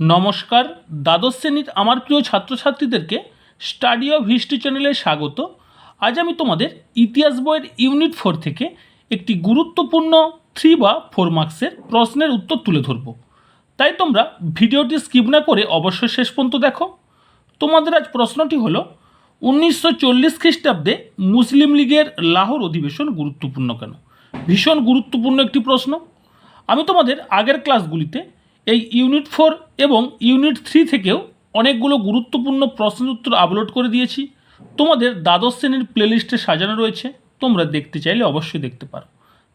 নমস্কার, দ্বাদশ শ্রেণির আমার প্রিয় ছাত্রছাত্রীদেরকে স্টাডি অফ হিস্ট্রি চ্যানেলে স্বাগত। আজ আমি তোমাদের ইতিহাস বইয়ের ইউনিট ফোর থেকে একটি গুরুত্বপূর্ণ থ্রি বা ফোর মার্কসের প্রশ্নের উত্তর তুলে ধরব। তাই তোমরা ভিডিওটি স্কিপ না করে অবশ্যই শেষ পর্যন্ত দেখো। তোমাদের আজ প্রশ্নটি হলো, উনিশশো চল্লিশ খ্রিস্টাব্দে মুসলিম লীগের লাহোর অধিবেশন গুরুত্বপূর্ণ কেন? ভীষণ গুরুত্বপূর্ণ একটি প্রশ্ন। আমি তোমাদের আগের ক্লাসগুলিতে এই ইউনিট ফোর এবং ইউনিট থ্রি থেকেও অনেকগুলো গুরুত্বপূর্ণ প্রশ্নের উত্তর আপলোড করে দিয়েছি। তোমাদের দ্বাদশ শ্রেণির প্লেলিস্টে সাজানো রয়েছে, তোমরা দেখতে চাইলে অবশ্যই দেখতে পারো।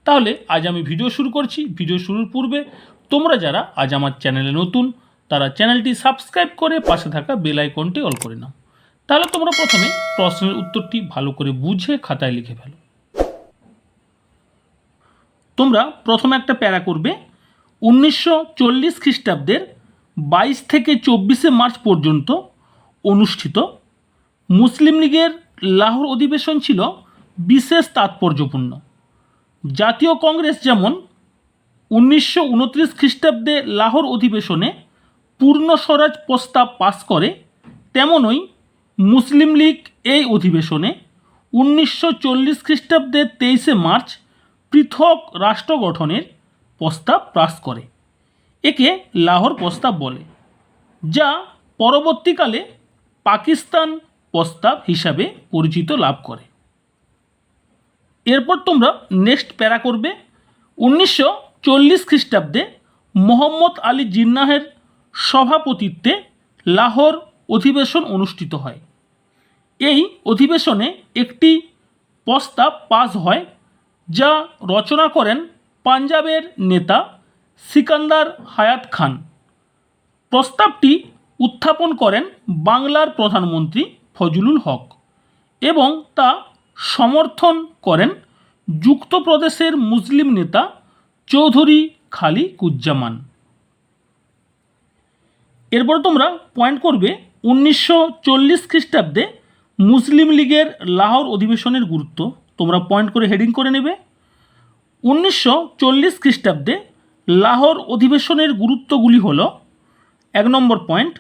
তাহলে আজ আমি ভিডিও শুরু করছি। ভিডিও শুরুর পূর্বে তোমরা যারা আজ আমার চ্যানেলে নতুন, তারা চ্যানেলটি সাবস্ক্রাইব করে পাশে থাকা বেল আইকনটি অল করে নাও। তাহলে তোমরা প্রথমে প্রশ্নের উত্তরটি ভালো করে বুঝে খাতায় লিখে ফেলো। তোমরা প্রথমে একটা প্যারা করবে উনিশশো চল্লিশ খ্রিস্টাব্দের বাইশ থেকে চব্বিশে মার্চ পর্যন্ত অনুষ্ঠিত। মুসলিম লীগের লাহোর অধিবেশন ছিল বিশেষ তাৎপর্যপূর্ণ। জাতীয় কংগ্রেস যেমন উনিশশো উনত্রিশ খ্রিস্টাব্দে লাহোর অধিবেশনে পূর্ণ স্বরাজ প্রস্তাব পাস করে, তেমনই মুসলিম লীগ এই অধিবেশনে উনিশশো চল্লিশ খ্রিস্টাব্দের তেইশে মার্চ পৃথক রাষ্ট্র গঠনের প্রস্তাব পাস করে। একে লাহোর প্রস্তাব বলে, যা পরবর্তীকালে পাকিস্তান প্রস্তাব হিসাবে পরিচিত লাভ করে। এরপর তোমরা নেক্সট প্যারা করবে, উনিশশো চল্লিশ খ্রিস্টাব্দে মোহাম্মদ আলী জিন্নাহের সভাপতিত্বে লাহোর অধিবেশন অনুষ্ঠিত হয়। এই অধিবেশনে একটি প্রস্তাব পাস হয়, যা রচনা করেন পাঞ্জাবের নেতা সিকান্দার হায়াত খান। প্রস্তাবটি উত্থাপন করেন বাংলার প্রধানমন্ত্রী ফজলুল হক এবং তা সমর্থন করেন যুক্তপ্রদেশের মুসলিম নেতা চৌধুরী খালি কুজ্জামান এরপর তোমরা পয়েন্ট করবে উনিশশো চল্লিশ খ্রিস্টাব্দে মুসলিম লীগের লাহোর অধিবেশনের গুরুত্ব। তোমরা পয়েন্ট করে হেডিং করে নেবে। উনিশশো চল্লিশ খ্রিস্টাব্দে লাহোর অধিবেশনের গুরুত্বগুলি হল, এক নম্বর পয়েন্ট,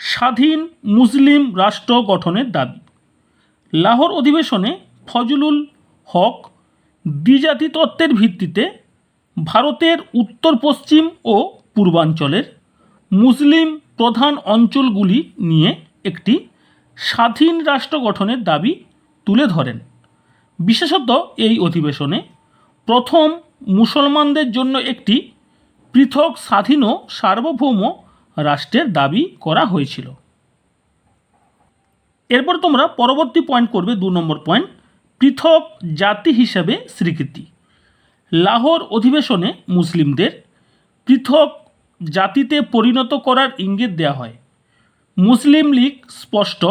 স্বাধীন মুসলিম রাষ্ট্র গঠনের দাবি। লাহোর অধিবেশনে ফজলুল হক দ্বিজাতি তত্ত্বের ভিত্তিতে ভারতের উত্তর পশ্চিম ও পূর্বাঞ্চলের মুসলিম প্রধান অঞ্চলগুলি নিয়ে একটি স্বাধীন রাষ্ট্র গঠনের দাবি তুলে ধরেন। বিশেষত এই অধিবেশনে প্রথম মুসলমানদের জন্য একটি পৃথক স্বাধীন ও সার্বভৌম রাষ্ট্রের দাবি করা হয়েছিল। এরপর তোমরা পরবর্তী পয়েন্ট করবে দু নম্বর পয়েন্ট পৃথক জাতি হিসাবে স্বীকৃতি। লাহোর অধিবেশনে মুসলিমদের পৃথক জাতিতে পরিণত করার ইঙ্গিত দেওয়া হয়। মুসলিম লীগ স্পষ্ট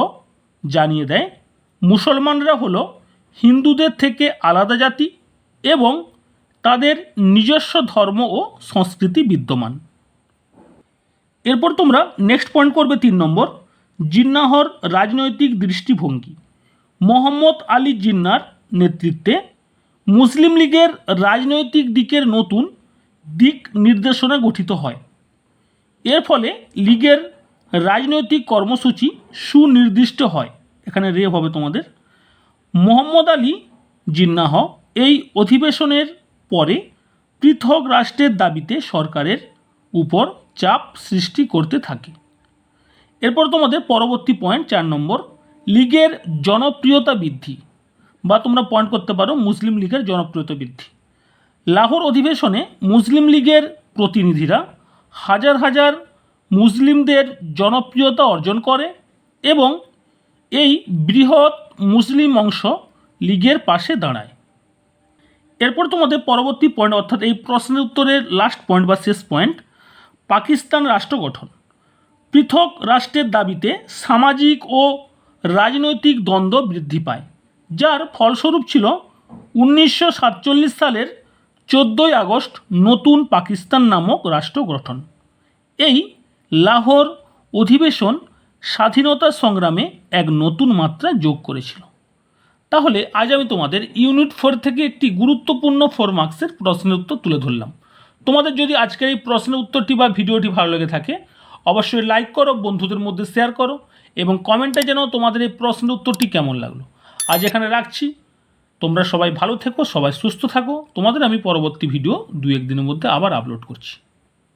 জানিয়ে দেয়, মুসলমানরা হলো হিন্দুদের থেকে আলাদা জাতি এবং তাদের নিজস্ব ধর্ম ও সংস্কৃতি বিদ্যমান। এরপর তোমরা নেক্সট পয়েন্ট করবে তিন নম্বর, জিন্নাহর রাজনৈতিক দৃষ্টিভঙ্গি। মোহাম্মদ আলী জিন্নার নেতৃত্বে মুসলিম লীগের রাজনৈতিক দিকের নতুন দিক নির্দেশনা গঠিত হয়। এর ফলে লীগের রাজনৈতিক কর্মসূচি সুনির্দিষ্ট হয়। এখানে রেভ হবে তোমাদের। মোহাম্মদ আলী জিন্নাহ এই অধিবেশনের পরে পৃথক রাষ্ট্রের দাবিতে সরকারের উপর চাপ সৃষ্টি করতে থাকে। এরপর তোমাদের পরবর্তী পয়েন্ট চার নম্বর, লীগের জনপ্রিয়তা বৃদ্ধি বা তোমরা পয়েন্ট করতে পারো মুসলিম লীগের জনপ্রিয়তা বৃদ্ধি। লাহোর অধিবেশনে মুসলিম লীগের প্রতিনিধিরা হাজার হাজার মুসলিমদের জনপ্রিয়তা অর্জন করে এবং এই বৃহৎ মুসলিম অংশ লীগের পাশে দাঁড়ায়। এরপর তোমাদের পরবর্তী পয়েন্ট অর্থাৎ এই প্রশ্নের উত্তরের লাস্ট পয়েন্ট বা শেষ পয়েন্ট পাকিস্তান রাষ্ট্র গঠন। পৃথক রাষ্ট্রের দাবিতে সামাজিক ও রাজনৈতিক দ্বন্দ্ব বৃদ্ধি পায়, যার ফলস্বরূপ ছিল উনিশশো সাতচল্লিশ সালের চোদ্দোই আগস্ট নতুন পাকিস্তান নামক রাষ্ট্র গঠন। এই লাহোর অধিবেশন স্বাধীনতা সংগ্রামে এক নতুন মাত্রা যোগ করেছিল। তাহলে আজ আমি তোমাদের ইউনিট ফোর থেকে একটি গুরুত্বপূর্ণ ফোর মার্কসের প্রশ্নের উত্তর তুলে ধরলাম। তোমাদের যদি আজকের এই প্রশ্নের উত্তরটি বা ভিডিওটি ভালো লেগে থাকে, অবশ্যই লাইক করো, বন্ধুদের মধ্যে শেয়ার করো এবং কমেন্টে যেন তোমাদের এই প্রশ্নের উত্তরটি কেমন লাগল। আজ এখানে রাখছি। তোমরা সবাই ভালো থেকো, সবাই সুস্থ থাকো। তোমাদের আমি পরবর্তী ভিডিও দু একদিনের মধ্যে আবার আপলোড করছি।